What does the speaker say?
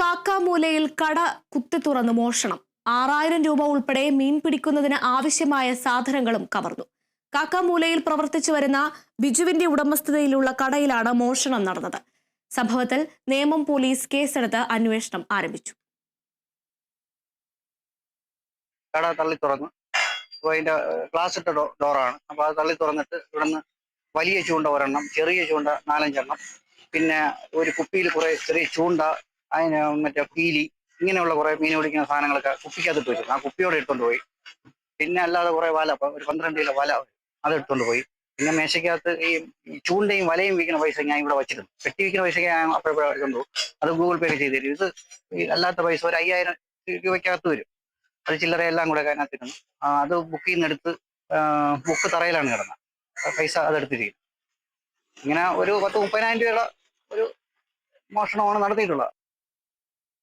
കാക്കാമൂലയിൽ കട കുത്തി തുറന്ന് മോഷണം. ആറായിരം രൂപ ഉൾപ്പെടെ മീൻ പിടിക്കുന്നതിന് ആവശ്യമായ സാധനങ്ങളും കവർന്നു. കാക്കാമൂലയിൽ പ്രവർത്തിച്ചു വരുന്ന ബിജുവിന്റെ ഉടമസ്ഥതയിലുള്ള കടയിലാണ് മോഷണം നടന്നത്. സംഭവത്തിൽ നേമം പോലീസ് കേസെടുത്ത് അന്വേഷണം ആരംഭിച്ചു. കട തള്ളി തുറന്നു. അപ്പോൾ അതിന്റെ ഗ്ലാസ് ഇട്ട ഡോറാണ്. അപ്പോൾ അത് തള്ളി തുറന്നിട്ട് ഇവിടുന്ന് വലിയ ചൂണ്ട ഒരെണ്ണം ചെറിയ ചൂണ്ട നാലഞ്ചെണ്ണം. പിന്നെ ഒരു കുപ്പിയിൽ കുറെ ചെറിയ ചൂണ്ട അതിന് മറ്റേ പീലി ഇങ്ങനെയുള്ള കുറെ മീൻ പിടിക്കുന്ന സാധനങ്ങളൊക്കെ കുപ്പിക്കകത്തിട്ട് വെച്ചു ആ കുപ്പിയോടെ ഇട്ടുകൊണ്ട് പോയി. പിന്നെ അല്ലാതെ കുറെ വല ഒരു പന്ത്രണ്ട് കിലോ വല അത് ഇട്ടുകൊണ്ട് പോയി. പിന്നെ മേശയ്ക്കകത്ത് ഈ ചൂണ്ടയും വലയും വിൽക്കുന്ന പൈസ ഞാൻ ഇവിടെ വെച്ചിരുന്നു പെട്ടി വിൽക്കുന്ന പൈസ ഞാൻ അപ്പോഴപ്പോഴും എടുത്തോണ്ട് അത് ഗൂഗിൾ പേ ചെയ്ത് തരും. ഇത് അല്ലാത്ത പൈസ ഒരു അയ്യായിരം രൂപയ്ക്കകത്ത് വരും. അത് ചില്ലറ എല്ലാം കൂടെ അതിനകത്തിരുന്നു അത് ബുക്ക് ചെയ്യുന്നെടുത്ത് ബുക്ക് തറയിലാണ് കിടന്നത്. ആ പൈസ അതെടുത്തിരിക്കും ഇങ്ങനെ ഒരു പത്ത് മുപ്പതിനായിരം രൂപയുടെ ഒരു മോഷണമാണ് നടത്തിയിട്ടുള്ളത്.